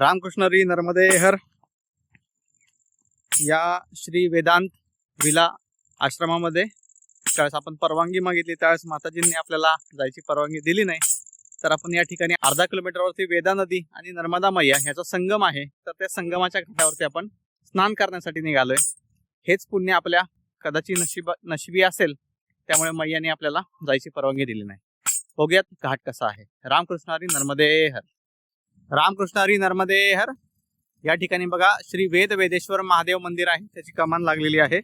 रामकृष्णरी नर्मदे हर. या श्री वेदांत विला आश्रमामध्ये. त्यावेळेस आपण परवानगी मागितली. त्यावेळेस माताजींनी आपल्याला जायची परवानगी दिली नाही. तर आपण या ठिकाणी अर्धा किलोमीटरवरती वेदा नदी आणि नर्मदा मैया ह्याचा संगम आहे. तर त्या संगमाच्या घाटावरती आपण स्नान करण्यासाठी निघालोय. हेच पुण्य आपल्या कदाचित नशीब नशिबी असेल. त्यामुळे मैयाने आपल्याला जायची परवानगी दिली नाही. बघूयात घाट कसा आहे. रामकृष्णारी नर्मदे हर. रामकृष्णारी नर्मदे हर या ठिकाणी बघा श्री वेद वेदेश्वर महादेव मंदिर आहे. त्याची कमान लागलेली आहे.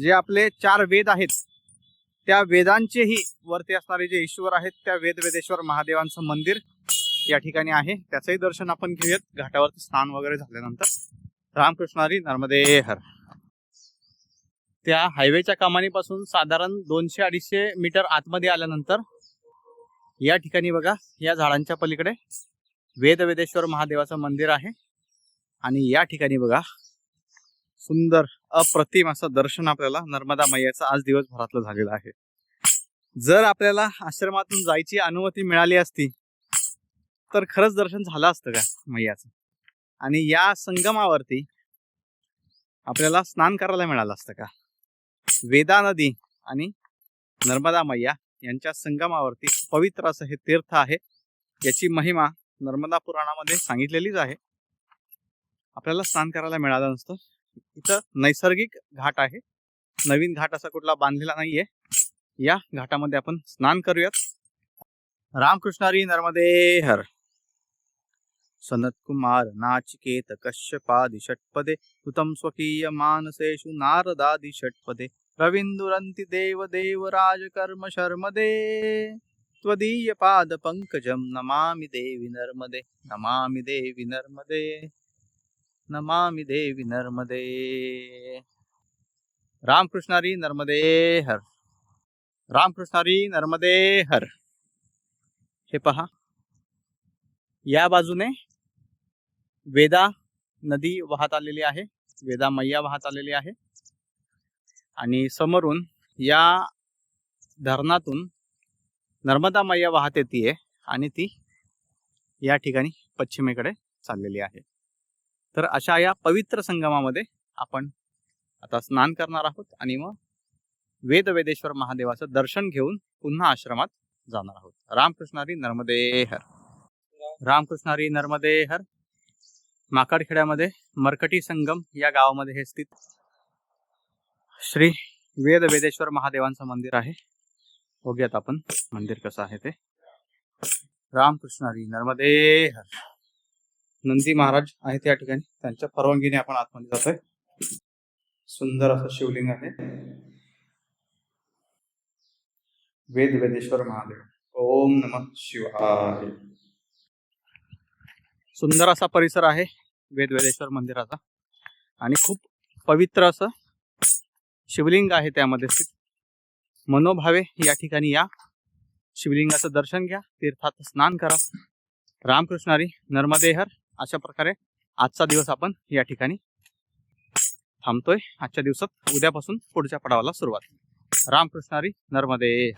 जे आपले चार वेद आहेत त्या वेदांचेही वरती असणारे जे ईश्वर आहेत त्या वेद वेदेश्वर महादेवांचं मंदिर या ठिकाणी आहे. त्याचंही दर्शन आपण घेऊयात. घाटावरती स्नान वगैरे झाल्यानंतर. रामकृष्णारी नर्मदे हर त्या हायवेच्या कमानीपासून साधारण दोनशे अडीचशे मीटर आतमध्ये आल्यानंतर या ठिकाणी बघा या झाडांच्या पलीकडे वेदवेदेश्वर महादेवाचं मंदिर आहे. आणि या ठिकाणी बघा सुंदर अप्रतिम असं दर्शन आपल्याला नर्मदा मैयाचं आज दिवसभरातलं झालेलं आहे. जर आपल्याला आश्रमातून जायची अनुमती मिळाली असती तर खरंच दर्शन झालं असतं का मैयाचं? आणि या संगमावरती आपल्याला स्नान करायला मिळालं असतं का? वेदा नदी आणि नर्मदा मैया यांच्या संगमावरती पवित्र असं हे तीर्थ आहे याची महिमा नर्मदा पुराणामध्ये सांगितलेलीच आहे. आपल्याला स्नान करायला मिळालं नसतं. इथं नैसर्गिक घाट आहे. नवीन घाट असा कुठला बांधलेला नाहीये. या घाटामध्ये आपण स्नान करूयात. रामकृष्णारी नर्मदे हर. सनत कुमार नाचिकेत कश्यपादि षट्पदे कृतं स्वकीय मानसेषु नारदादि षट्पदे। रवींदुरंती देव देव राजकर्म शर्मदे। त्वदीय पाद पंकजम नमामि देवी नर्मदे नमामि देवी नर्मदे नमामि देवी नर्मदे। रामकृष्णारी नर्मदे हर। रामकृष्णारी नर्मदे हर। हे पहा या बाजूने वेदा नदी वाहत आलेली आहे वेदा मैया वाहत आलेली आहे. आणि समोरून या धरणातून नर्मदा मैया वाहत येते आणि ती या ठिकाणी पश्चिमेकडे चाललेली आहे. तर अशा या पवित्र संगमामध्ये आपण आता स्नान करणार आहोत आणि मग वेद वेदेश्वर महादेवाचं दर्शन घेऊन पुन्हा आश्रमात जाणार आहोत. रामकृष्णारी नर्मदे हर. रामकृष्णारी नर्मदे हर. माकडखेड्यामध्ये मरकटी संगम या गावामध्ये हे स्थित श्री वेद वेदेश्वर महादेवांचं मंदिर आहे. बघूयात आपण मंदिर कसं आहे ते. रामकृष्णारी नर्मदे हर. नंदी महाराज आहेत या ठिकाणी. त्यांच्या परवानगीने आपण आतमध्ये जातोय सुंदर असं शिवलिंग आहे. वेद वेदेश्वर महादेव. ओम नम शिवाय. सुंदर असा परिसर आहे वेद वेदेश्वर मंदिराचा. आणि खूप पवित्र असं शिवलिंग आहे त्यामध्ये स्थित. मनोभावे या ठिकाणी या. शिवलिंगाचं दर्शन घ्या तीर्थात स्नान करा. रामकृष्णारी नर्मदेहर अशा प्रकारे आजचा दिवस आपण या ठिकाणी थांबतोय. आजच्या दिवसात उद्यापासून पुढच्या पडावाला सुरुवात. रामकृष्णारी नर्मदे.